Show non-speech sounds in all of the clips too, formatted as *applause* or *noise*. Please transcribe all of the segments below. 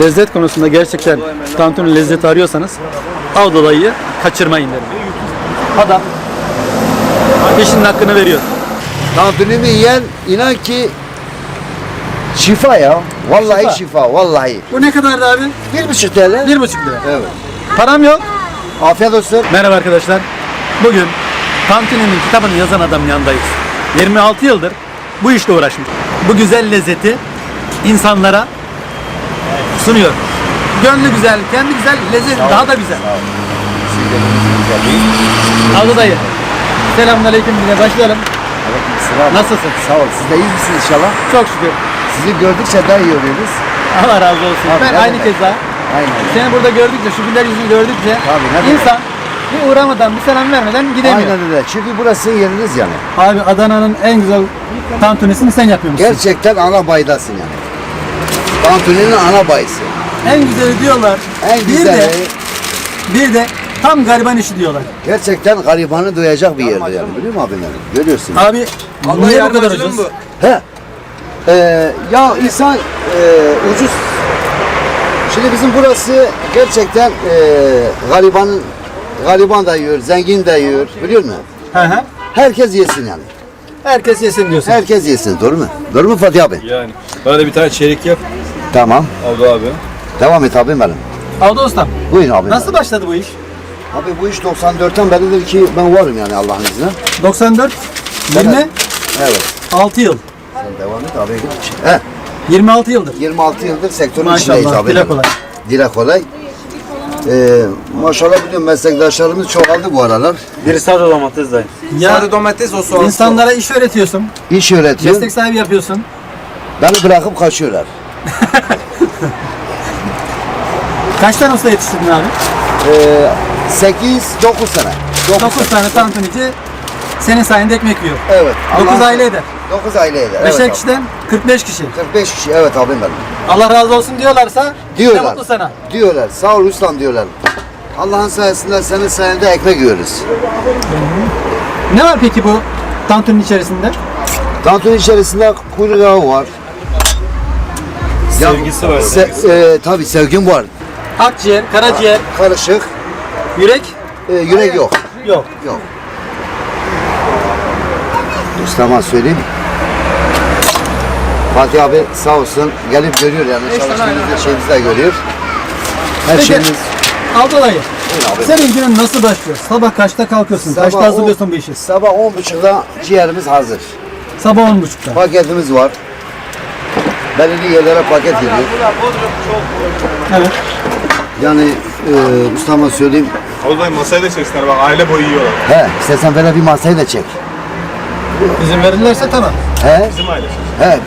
lezzet konusunda gerçekten tantuni lezzeti arıyorsanız Avdolayı kaçırmayın derim. Adam işinin hakkını veriyor. Tantunimi yiyen inan ki şifa ya. Vallahi Şifa. şifa, vallahi. Bu ne kadardı abi? Bir buçuk TL. Bir buçuk lira. Evet. Param yok. Afiyet olsun. Merhaba arkadaşlar. Bugün Tantuni'nin kitabını yazan adamın yanındayız. 26 yıldır bu işle uğraşmış. Bu güzel lezzeti insanlara sunuyor. Gönlü güzel, kendi güzel, lezzet daha da güzel. Aldı dayı. Selamünaleyküm yine başlayalım. Selam. Nasılsın? Sağ ol. Siz de iyi misiniz inşallah? Çok şükür. Sizi gördükçe daha iyi oluyoruz. Allah razı olsun. Abi, ben ne aynı demek? keza Aynen. seni burada gördükçe, şu güler yüzünü gördükçe Tabii, ne demek? insan bir uğramadan, bir selam vermeden gidemiyor. Aynen öyle. Çünkü burası yeriniz yani. Abi Adana'nın en güzel tantunisini sen yapıyormuşsun. Gerçekten ana baydasın yani. Tantuni'nin ana bayısı. En güzeli diyorlar. En Bir güzeli. de, bir de tam gariban işi diyorlar. Gerçekten garibanı doyacak bir yerde yani. Biliyor musun abi? Görüyorsun. Abi niye bu kadar ucuz? He. Ee, ya insan e, ucuz. Şimdi bizim burası gerçekten e, gariban gariban da yiyor, zengin de yiyor. Biliyor musun? Hı hı. Herkes yesin yani. Herkes yesin diyorsun. Herkes yesin. Doğru mu? Doğru mu Fatih abi? Yani. Bana da bir tane çeyrek yap. Tamam. Abdü abi. Devam et abim benim. Avda ustam. Buyurun abi. Nasıl başladı bu iş? Abi bu iş 94'ten beridir ki ben varım yani Allah'ın izniyle. 94, 20, Evet. 6 yıl. Sen devam et abi. He. 26 yıldır. 26 yıldır sektörün Maşallah, içindeyiz abi. dile kolay. Dile kolay. Ee, maşallah bütün meslektaşlarımız çoğaldı bu aralar. Biri sarı domates dayı. Ya Sarı domates o soğan. insanlara iş öğretiyorsun. İş öğretiyor. Meslek sahibi yapıyorsun. Beni bırakıp kaçıyorlar. Kaç tane usta yetiştirdin abi? Ee, 8-9 sene. 9 tane tantunici senin sayende ekmek yiyor. Evet. 9 Allah- aile eder. 9 aile eder. 5'er evet abi. kişiden 45 kişi. 45 kişi evet abim benim. Allah razı olsun diyorlarsa ne Diyorlar. mutlu sana. Diyorlar. Sağ ol ustam diyorlar. Allah'ın sayesinde senin sayende ekmek yiyoruz. Ne var peki bu tantuninin içerisinde? Tantuni içerisinde kuyruk var. Sevgisi var. Se, e, tabii sevgim var. Akciğer, karaciğer, Karışık. yürek E, yürek yok. yok. Yok. Ustama söyleyeyim. Fatih abi sağ olsun gelip görüyor yani çalıştığımızda şeyimizi de görüyor. Her Peki. şeyimiz abi. Senin günün nasıl başlıyor? Sabah kaçta kalkıyorsun? Sabah kaçta hazırlıyorsun on- bu işi? Sabah 10.30'da ciğerimiz hazır. Sabah 10.30'da. Paketimiz var. Belirli yerlere paket gidiyor. Evet. Yani e, ustama söyleyeyim. Abdü masayı da çeksinler bak aile boyu yiyorlar. He, istersen böyle bir masayı da çek. İzin verirlerse tamam. He, Bizim aile. he.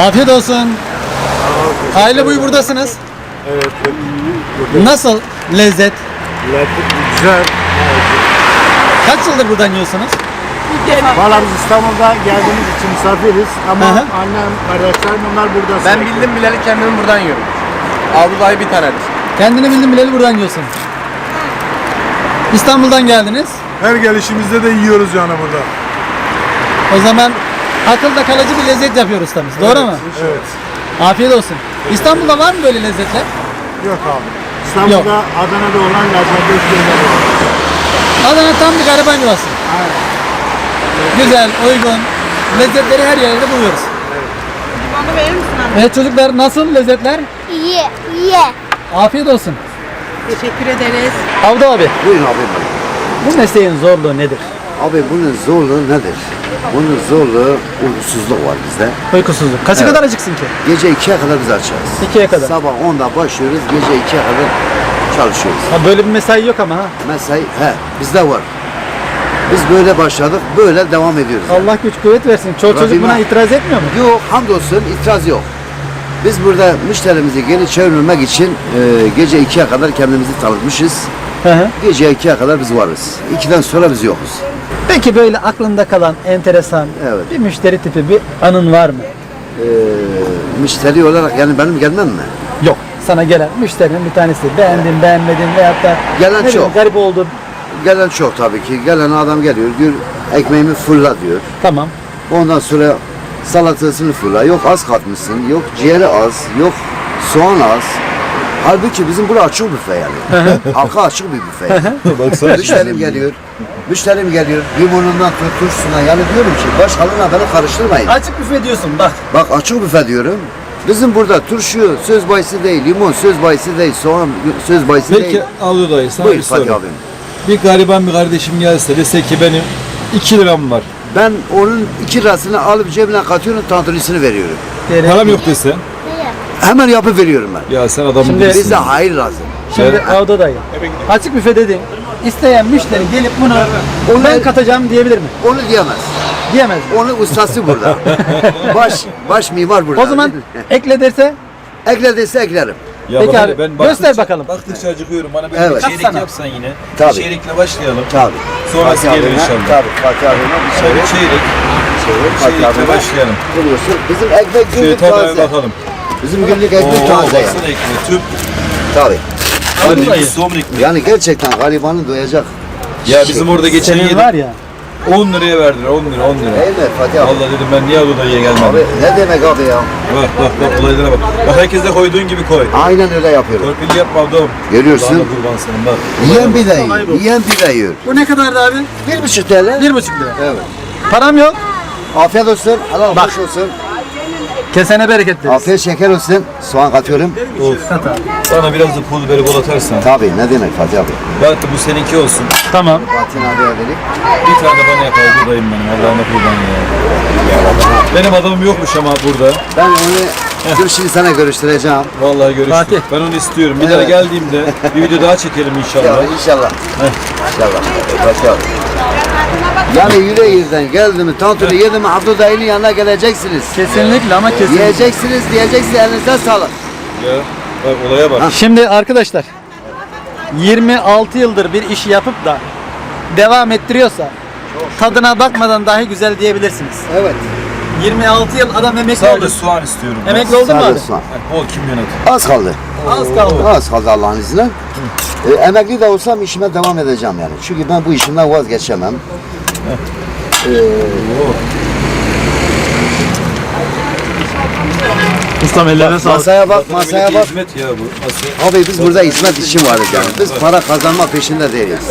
Afiyet olsun. Aile boyu buradasınız. Evet. Nasıl lezzet? Güzel. Kaç yıldır buradan yiyorsunuz? Valla biz İstanbul'da geldiğimiz için misafiriz ama Hı hı. annem, kardeşlerim onlar burada. Ben sürekli. bildim bileli kendimi buradan yiyorum. Abdü dayı bir tanedir. Kendini bildin bileli buradan yiyorsun. İstanbul'dan geldiniz. Her gelişimizde de yiyoruz yani burada. O zaman akılda kalıcı bir lezzet yapıyor ustamız. Doğru mu? Evet. Afiyet olsun. İstanbul'da var mı böyle lezzetler? Yok abi. İstanbul'da, Adana'da olan lezzetli ülkeler var. Adana tam bir gariban yuvası. Güzel, uygun. Lezzetleri her yerde buluyoruz. Bana verir misin anne? Evet çocuklar nasıl lezzetler? Ye, ye. Afiyet olsun. Teşekkür ederiz. Avda abi, Buyurun abi bu mesleğin zorluğu nedir? Abi bunun zorluğu nedir? Bunun zorluğu uykusuzluk var bizde. Uykusuzluk. Kaça Evet. kadar acıksın ki? Gece 2'ye kadar biz açarız. 2'ye kadar. Sabah 10'da başlıyoruz, gece 2'ye kadar çalışıyoruz. Ha, böyle bir mesai yok ama ha. Mesai he bizde var. Biz böyle başladık, böyle devam ediyoruz. Allah güç kuvvet versin. Çoğu çocuk Rabbime- buna itiraz etmiyor mu? Yok, hamdolsun itiraz yok. Biz burada müşterimizi geri çevirmemek için e, gece 2'ye kadar kendimizi tanıtmışız. Hı hı. Gece 2'ye kadar biz varız. 2'den sonra biz yokuz. Peki böyle aklında kalan enteresan Evet. bir müşteri tipi bir anın var mı? E, müşteri olarak yani benim gelmem mi? Yok. Sana gelen müşterinin bir tanesi beğendin, beğenmedin veyahut da Gelen ne bileyim, çok. garip oldu. Gelen çok tabii ki. Gelen adam geliyor diyor ekmeğimi fulla diyor. Tamam. Ondan sonra salatasını fırla. Yok az katmışsın. Yok ciğeri az. Yok soğan az. Halbuki bizim burada açık büfe yani. Halka açık bir büfe. yani. Müşterim geliyor. Müşterim geliyor. Limonundan tut turşusuna. Yani diyorum ki başkalarına beni karıştırmayın. Açık büfe diyorsun bak. Bak açık büfe diyorum. Bizim burada turşu söz bayisi değil, limon söz bayisi değil, soğan söz bayisi Peki değil. Avlu dayı sana Buyur bir soru. Fatih abim. Bir gariban bir kardeşim gelse dese ki benim 2 liram var. Ben onun iki lirasını alıp cebine katıyorum, tantunisini veriyorum. Param yok dese. Hemen yapıp veriyorum ben. Ya sen adamın Şimdi- birisin. Bize hayır lazım. Şimdi Avda dayı. Açık büfe dedin. İsteyen müşteri gelip bunu ben katacağım diyebilir mi? Onu diyemez. Diyemez. Onun ustası burada. *laughs* baş baş mimar burada. O zaman ekle derse ekle dese eklerim. Ya Peki abi, göster bakalım. Baktıkça acıkıyorum. Bana bir Evet. içerik Katsana. yapsan yine. Tabii. İçerikle başlayalım. Tabii. Sonrası Fatih gelir abime- inşallah. Tabii. Fatih abime bir Şöyle çeyrek. bir çeyrek. çeyrek. Fatih Çeyrekle abime başlayalım. buluyorsun. Bizim ekmek Şöyle günlük tadına taze. bakalım. Bizim günlük ekmek Oo, taze yani. baksana ekmeği. Tüp. Tabii. Hadi bir somun ekmeği. Yani gerçekten garibanı doyacak. Ya bizim orada geçen senin yedim. var ya. 10 liraya verdiler 10 lira 10 lira. Değil mi Fatih abi? Vallahi dedim ben niye Avlu dayıya gelmedim. Abi ne demek abi ya? Bak bak bak olaylara bak. Bak herkes de koyduğun gibi koy. Aynen öyle yapıyorum. Torpilli yapma adam. Görüyorsun. Allah'ına kurban senin bak. Yiyen bir de yiyor. Yiyen bir de yiyor. Bu ne kadardı abi? Bir buçuk TL. Bir buçuk lira. Evet. Param yok. Afiyet olsun. Allah Bak. hoş olsun. Kesene bereket deriz. Afiyet şeker olsun. Soğan katıyorum. Of. Bana biraz da pul biberi bol atarsan. Tabii ne demek Fatih abi? Bak bu seninki olsun. Tamam. Fatih abiye verip. Bir tane bana yapar buradayım benim. Allah'ına kurban ya. Benim adamım yokmuş ama burada. Ben onu dur şimdi sana görüştüreceğim. Vallahi görüştük. Fatih. Ben onu istiyorum. Bir Evet. daha geldiğimde bir video daha çekelim inşallah. Ya inşallah. İnşallah. Fatih abi. Yani yüreğinizden geldi mi, tantuni yedi mi Abdü dayının yanına geleceksiniz. Kesinlikle ama kesinlikle. Yiyeceksiniz, diyeceksiniz elinize sağlık. Ya bak olaya bak. Şimdi arkadaşlar 26 yıldır bir işi yapıp da devam ettiriyorsa tadına bakmadan dahi güzel diyebilirsiniz. Evet. 26 yıl adam emekli Sadece oldu. soğan istiyorum. Emekli oldun mu abi? Soğan. Bol kimyon et. Az kaldı. Az kaldı. Az kaldı Allah'ın izniyle. Ee, emekli de olsam işime devam edeceğim yani. Çünkü ben bu işimden vazgeçemem. Ustam ellerine Masaya bak, masaya bak. Hizmet ya bu. Nasıl? Abi biz burada hizmet için varız yani. Biz para kazanma peşinde değiliz.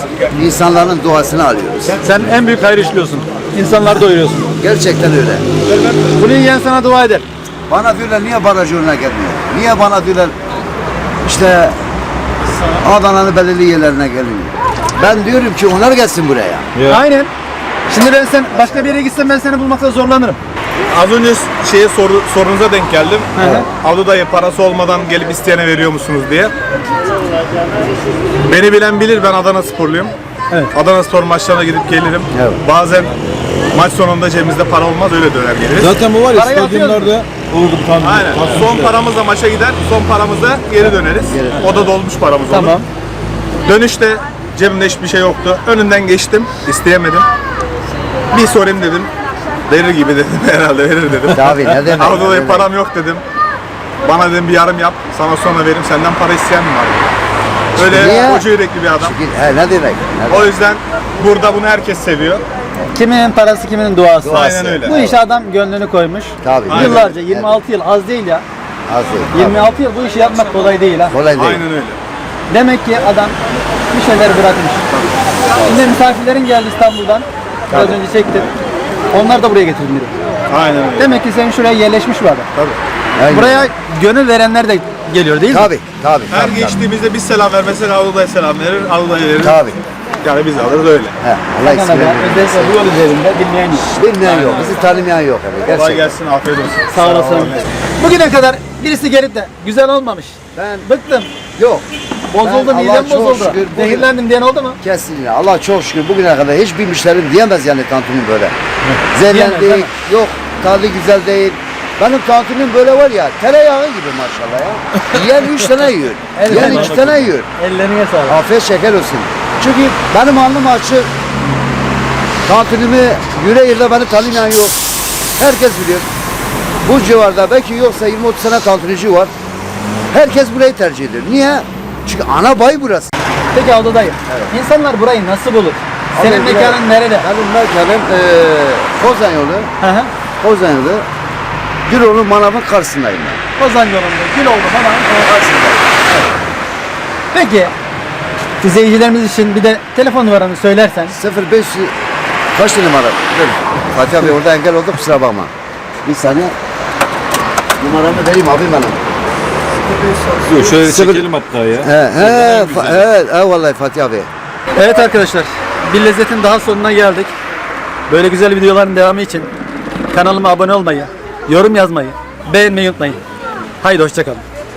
İnsanların duasını alıyoruz. Sen en büyük hayır işliyorsun. İnsanları doyuruyorsun. Gerçekten öyle. Bunu yiyen sana dua eder. Bana diyorlar niye baraj önüne gelmiyor? Niye bana diyorlar işte Adana'nın belirli yerlerine geliyor. Ben diyorum ki onlar gelsin buraya. Ya. Aynen. Şimdi ben sen başka bir yere gitsem ben seni bulmakta zorlanırım. Az önce şeye soru, sorunuza denk geldim. Avlu dayı parası olmadan gelip isteyene veriyor musunuz diye. Beni bilen bilir ben Adana sporluyum. Evet. Adana spor maçlarına gidip gelirim. Evet. Bazen maç sonunda cebimizde para olmaz öyle döner geliriz. Zaten bu var ya Parayı stadyumlarda oldu bir tane. Aynen. Son paramızla maça gider, son paramızla geri döneriz. O da dolmuş paramız olur. Tamam. Dönüşte cebimde hiçbir şey yoktu. Önünden geçtim, isteyemedim. Bir sorayım dedim. Verir gibi dedim *laughs* herhalde verir dedim. Tabii ne demek. Demek. param yok dedim. Bana dedim bir yarım yap, sana sonra veririm. Senden para isteyen mi var? Öyle Niye? koca yürekli bir adam. Çünkü- He, ne demek? Ne demek? O yüzden burada bunu herkes seviyor. Kiminin parası kiminin duası. Duası. Aynen öyle. Bu işe adam gönlünü koymuş. Tabii. Yıllarca demek? 26 yıl az değil ya. Az değil. Tabii. 26 yıl bu işi yapmak kolay değil ha. Kolay değil. Aynen öyle. Demek ki adam bir şeyler bırakmış. Şimdi misafirlerin geldi İstanbul'dan. Az önce çektim. Onlar da buraya getirdim dedi. Aynen öyle. Demek ki senin şuraya yerleşmiş bu adam. Aynen. Buraya gönül verenler de geliyor değil mi? Tabii, tabii. Her tabii, geçtiğimizde biz selam vermesek Avluda'ya selam verir, Avluda'ya verir. Tabii. Yani biz alırız öyle. He, Allah be, versin. özellikle bu yol üzerinde bilmeyen yok. Bilmeyen yok, bizi tanımayan yok. Yani. Kolay gelsin, afiyet olsun. Sağ olasın. Bugüne kadar birisi gelip de güzel olmamış. Ben Bıktım. yok. Bozuldu, Ben midem bozuldu. şükür bugün- Zehirlendim diyen oldu mu? Kesinlikle. Allah çok şükür bugüne kadar hiçbir müşterim diyemez yani tantunim böyle. *laughs* Diyemez, değil Zehirlendi, mi? yok tadı güzel değil. Benim tantunim böyle var ya tereyağı gibi maşallah ya. *laughs* Yiyen üç tane yiyor. Yiyen iki tane yiyor. Ellerine sağlık. Afiyet şeker olsun. Çünkü benim alnım açık. Tantunimi yüreğirde beni tanımayan yok. Herkes biliyor. Bu civarda belki yoksa 20-30 sene tantunici var. Herkes burayı tercih ediyor. Niye? Çünkü ana bay burası. Peki Aldo dayı, insanlar burayı nasıl bulur? Senin Abi, mekanın nerede? Benim mekanım e, Kozan yolu. Hı hı. Kozan yolu. Güroğlu manavın karşısındayım ben. Kozan yolunda gül oldu bana. Karşısındayım. Peki izleyicilerimiz için bir de telefon numaranı söylersen. 05 kaç numara? Dur. Fatih abi orada engel oldu kusura bakma. Bir saniye. Numaramı vereyim abi benim. Dur şöyle Sıfır- çekelim hatta ya. He he fa- evet he vallahi Fatih abi. Evet arkadaşlar bir lezzetin daha sonuna geldik. Böyle güzel videoların devamı için kanalıma abone olmayı, yorum yazmayı, beğenmeyi unutmayın. Haydi hoşçakalın.